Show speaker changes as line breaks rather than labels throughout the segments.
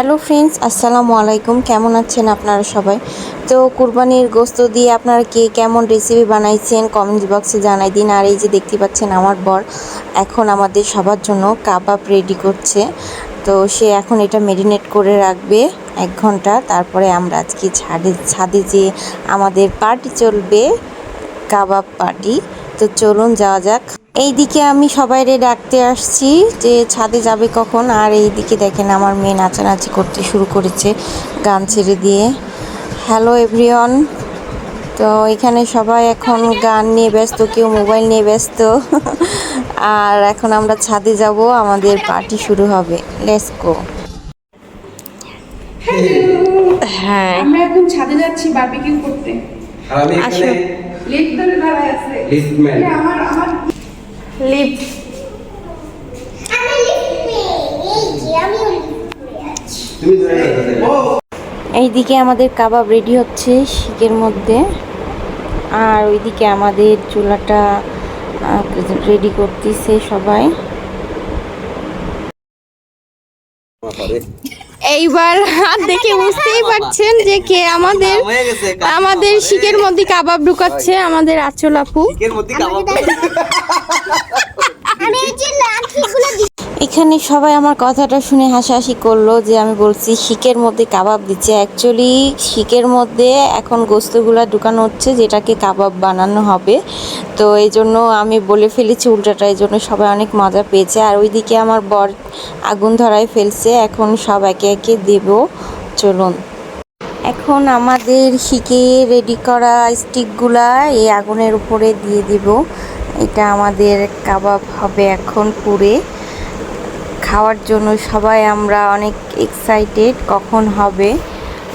Hello friends, আসসালামু আলাইকুম। কেমন আছেন আপনারা সবাই? তো কুরবানির গোস্ত দিয়ে আপনারা কে কেমন রেসিপি বানাইছেন কমেন্ট বক্সে জানাই দিন। আর এই যে দেখতে পাচ্ছেন আমার বর এখন আমাদের সবার জন্য কাবাব রেডি করছে। তো সে এখন এটা মেরিনেট করে রাখবে এক ঘণ্টা। তারপরে আমরা আজকে ছাদে ছাদে যে আমাদের পার্টি চলবে, কাবাব পার্টি তো চলুন যাওয়া যাক। এইদিকে আমি সবাইরে ডাকতে আসছি যে ছাদে যাবে কখন আর এইদিকে দেখেন আমার মেয়ে নাচানাচি করতে শুরু করেছে গান ছেড়ে দিয়ে। হ্যালো এভরিওয়ান তো এখানে সবাই এখন গান নিয়ে ব্যস্ত কেউ মোবাইল নিয়ে ব্যস্ত। আর এখন আমরা ছাদে যাব আমাদের পার্টি শুরু হবে। লেটস গো হ্যাঁ।
আমরা এখন ছাদে যাচ্ছি বারবিকিউ করতে।
আর আমি এখানে
লিফট ধরে দাঁড়ায় আছে।
লিফটম্যান
এই আমার আমার
লিপ এইদিকে আমাদের কাবাব রেডি হচ্ছে শিকের মধ্যে। আর ওইদিকে আমাদের চুলাটা রেডি করতেছে সবাই। এইবার হাত দেখে বুঝতেই পারছেন যে কে আমাদের আমাদের শিকের মধ্যে কাবাব ঢুকাচ্ছে আমাদের আচল আপু
আমি এই যে লাঠিগুলো দিচ্ছি
এখানে সবাই আমার কথাটা শুনে হাসাহাসি করল যে আমি বলছি, শিকের মধ্যে কাবাব দিচ্ছে। অ্যাকচুয়ালি শিকের মধ্যে এখন গোস্তগুলো ঢুকানো হচ্ছে, যেটাকে কাবাব বানানো হবে। তো এই জন্য আমি বলে ফেলেছি উল্টাটা, এই জন্য সবাই অনেক মজা পেয়েছে। আর ওইদিকে আমার বর আগুন ধরায় ফেলছে, এখন সব একে একে দেব। চলুন। এখন আমাদের শিকে রেডি করা স্টিকগুলা এই আগুনের উপরে দিয়ে দিব। এটা আমাদের কাবাব হবে এখন পুড়ে খাওয়ার জন্য সবাই আমরা অনেক এক্সাইটেড কখন হবে।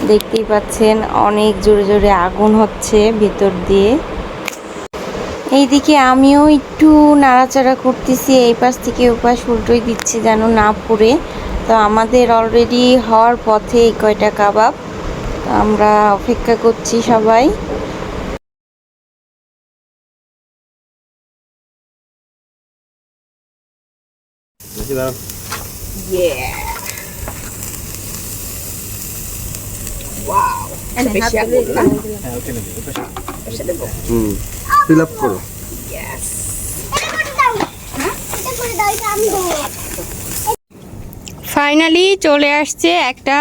দেখতেই পাচ্ছেন অনেক জোরে জোরে আগুন হচ্ছে ভিতর দিয়ে। এইদিকে আমিও একটু নাড়াচাড়া করতেছি, এই পাশ থেকে ও পাশ উল্টোই দিচ্ছি যেন না পড়ে। তো আমাদের অলরেডি হওয়ার পথে এই কয়টা কাবাব। আমরা অপেক্ষা করছি সবাই।
বেশি আগুন না
হুম ফিল আপ করো
এটা করে দাও হ্যাঁ এটা করে দাও এটা আমি দেবো
ফাইনালি চলে আসছে একটা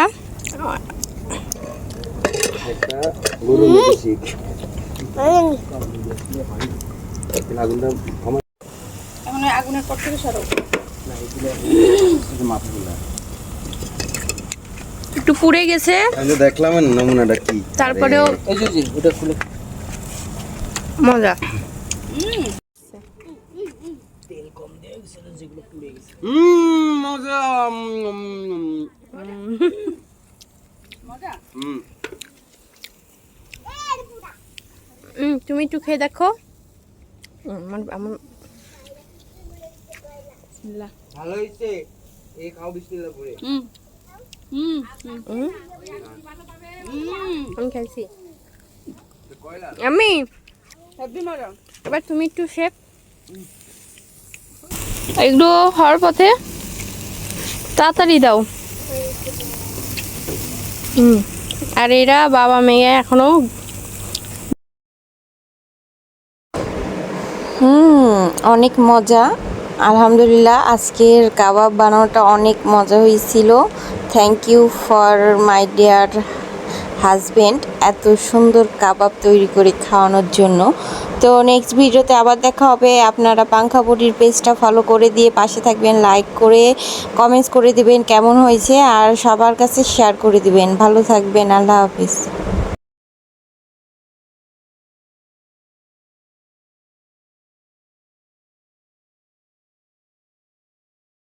আগুনের পর থেকে সরো।
মাথা গুলা
একটু পুড়ে গেছে।
দেখলাম নমুনাটা কি।
তারপরেও মজা। তুমি একটু খেয়ে দেখো। হুম, আমার আমার
ভালো হইছে এই খাও বিসমিল্লাহ করে।
হুম। হুম
হুম, আমি খাইছি। আমি? এবার তুমি একটু শেপ। এগুলো হওয়ার পথে তাড়াতাড়ি দাও। হুম। আর এরা বাবা মেয়ে এখনও হুম অনেক মজা। আলহামদুলিল্লাহ, আজকের কাবাব বানানোটা অনেক মজা হয়েছিল। Thank you for my dear husband এত সুন্দর কাবাব তৈরি করে খাওয়ানোর জন্য। তো নেক্সট ভিডিওতে আবার দেখা হবে। আপনারা পাংখাপুটির পেজটা ফলো করে দিয়ে পাশে থাকবেন লাইক করে কমেন্টস করে দিবেন কেমন হয়েছে, আর সবার কাছে শেয়ার করে দিবেন। ভালো থাকবেন, আল্লাহ হাফিজ।